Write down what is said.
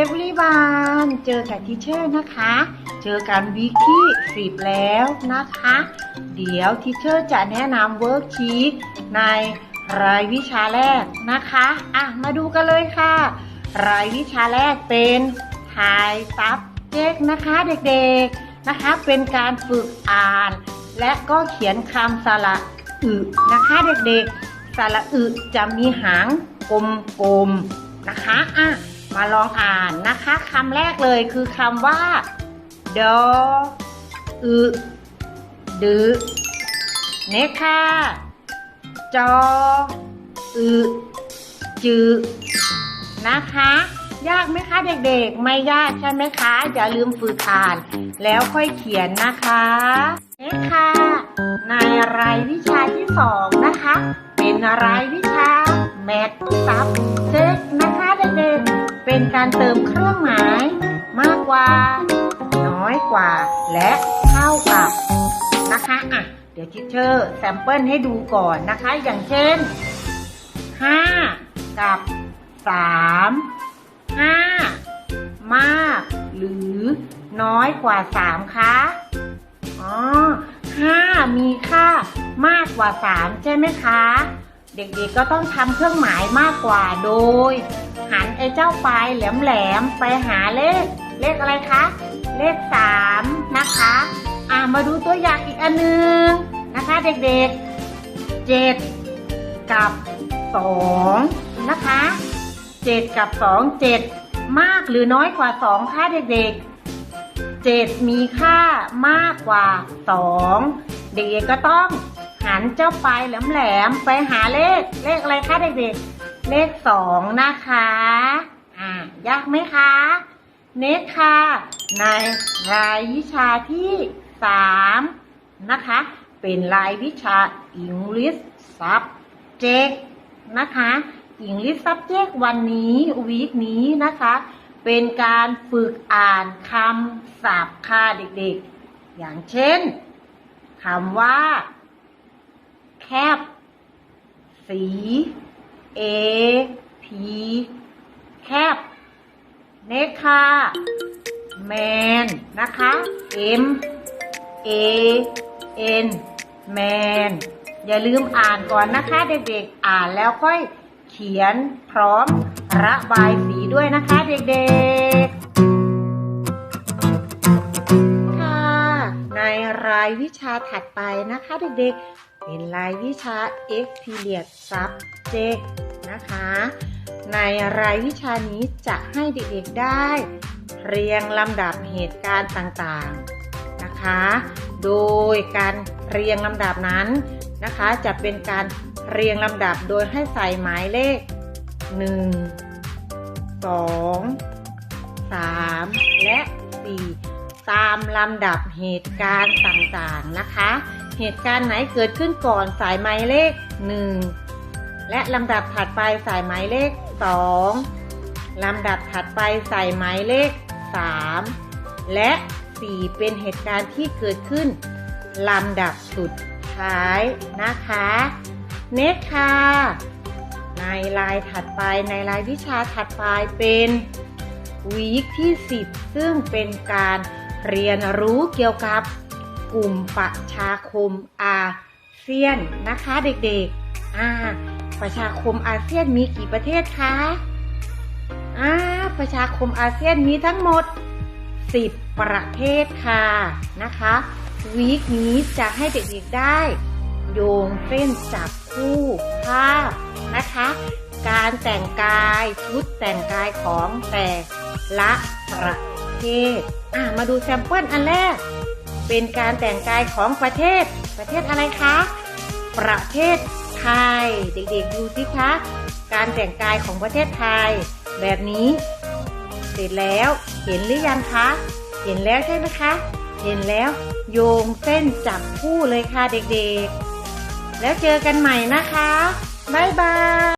everyone เจอกับทีเชอร์นะคะ เจอกันวีคที่สิบแล้วนะคะ เดี๋ยวทีเชอร์จะแนะนำเวิร์กชีตในรายวิชาแรกนะคะ อะ มาดูกันเลยค่ะ รายวิชาแรกเป็นทายซับเจกนะคะ เด็กๆนะคะ เป็นการฝึกอ่าน และก็เขียนคำสระอึนะคะเด็กๆสระอึจะมีหางกลมๆนะคะ อะ มาลองอ่านนะคะคำแรกเลยคือคำว่าดออึดือเนค่ะจออึจือนะคะ ยากไหมคะเด็กๆ ไม่ยากใช่ไหมคะ อย่าลืมฝึกอ่าน แล้วค่อยเขียนนะคะเอ๊ะค่ะในรายวิชาที่สองนะคะ เป็นรายวิชาแมทซับเจกนะคะเด็กๆ เป็นการเติมเครื่องหมาย มากกว่า น้อยกว่า และเท่ากับนะคะอะเดี๋ยวทิเชอร์แซมเปิลให้ดูก่อนนะคะ อย่างเช่น 5 กับ 3 5 มาก หรือน้อยกว่า 3คะอ๋อห้ามีค่ามากกว่า 3 ใช่ไหมคะ เด็กๆก็ต้องทำเครื่องหมายมากกว่าโดย หันไอ้เจ้าปลายแหลมๆไปหาเลข เลขอะไรคะ เลข3นะคะ อ่ามาดูตัวอย่างอีกอันหนึงนะคะเด็กๆ7กับ2นะคะ7กับ2 7มากหรือน้อยกว่า2คะเด็กๆเจ็ดมีค่ามากกว่าสองเด็กๆก็ต้องหันเจ้าปลายแหลมๆไปหาเลขเลขอะไรคะเด็กๆ เลขสองนะคะ อ่า ยากไหมคะ เนตค่ะ ในรายวิชาที่สามนะคะ เป็นรายวิชา English Subject นะคะ English Subject วันนี้วีคนี้นะคะ เป็นการฝึกอ่านคำศัพท์ค่ะเด็กๆ อย่างเช่นคำว่า แคบ สี เอพแคบเนคค่ะแมนนะคะ M A N แมนอย่าลืมอ่านก่อนนะคะเด็กๆ อ่านแล้วค่อยเขียนพร้อมระบายสีด้วยนะคะเด็กๆ ค่ะ ในรายวิชาถัดไปนะคะเด็กๆ เป็นรายวิชา Experience Subject นะคะ ในรายวิชานี้จะให้เด็กๆได้ เรียงลำดับเหตุการณ์ต่างๆนะคะ โดยการเรียงลำดับนั้นนะคะ จะเป็นการเรียงลำดับโดยให้ใส่หมายเลข 1 2 3 และ 4 ตามลำดับเหตุการณ์ต่างๆนะคะ เหตุการณ์ไหนเกิดขึ้นก่อนสายหมายเลข 1 และลำดับถัดไปสายหมายเลข 2 ลำดับถัดไปใส่หมายเลข 3 และ 4 เป็นเหตุการณ์ที่เกิดขึ้น ลำดับสุดท้ายนะคะ เนตค่ะ ในลายถัดไปในลายวิชาถัดไปเป็นวีคที่ 10 ซึ่งเป็นการเรียนรู้เกี่ยวกับ กลุ่มประชาคมอาเซียนนะคะเด็กๆ อ่า ประชาคมอาเซียนมีกี่ประเทศคะ อ่า ประชาคมอาเซียนมีทั้งหมด 10 ประเทศค่ะนะคะ วีคนี้จะให้เด็กๆได้ โยงเส้นจับคู่ภาพนะคะ การแต่งกายชุดแต่งกายของแต่ละประเทศ อะมาดูแซมเปิลอันแรก เป็นการแต่งกายของประเทศ ประเทศอะไรคะ ประเทศไทย เด็กๆดูสิคะ การแต่งกายของประเทศไทย แบบนี้ เสร็จแล้วเห็นหรือยังคะ เห็นแล้วใช่ไหมคะ เห็นแล้วโยงเส้นจับคู่เลยค่ะเด็กๆ แล้วเจอกันใหม่นะคะ บ๊ายบาย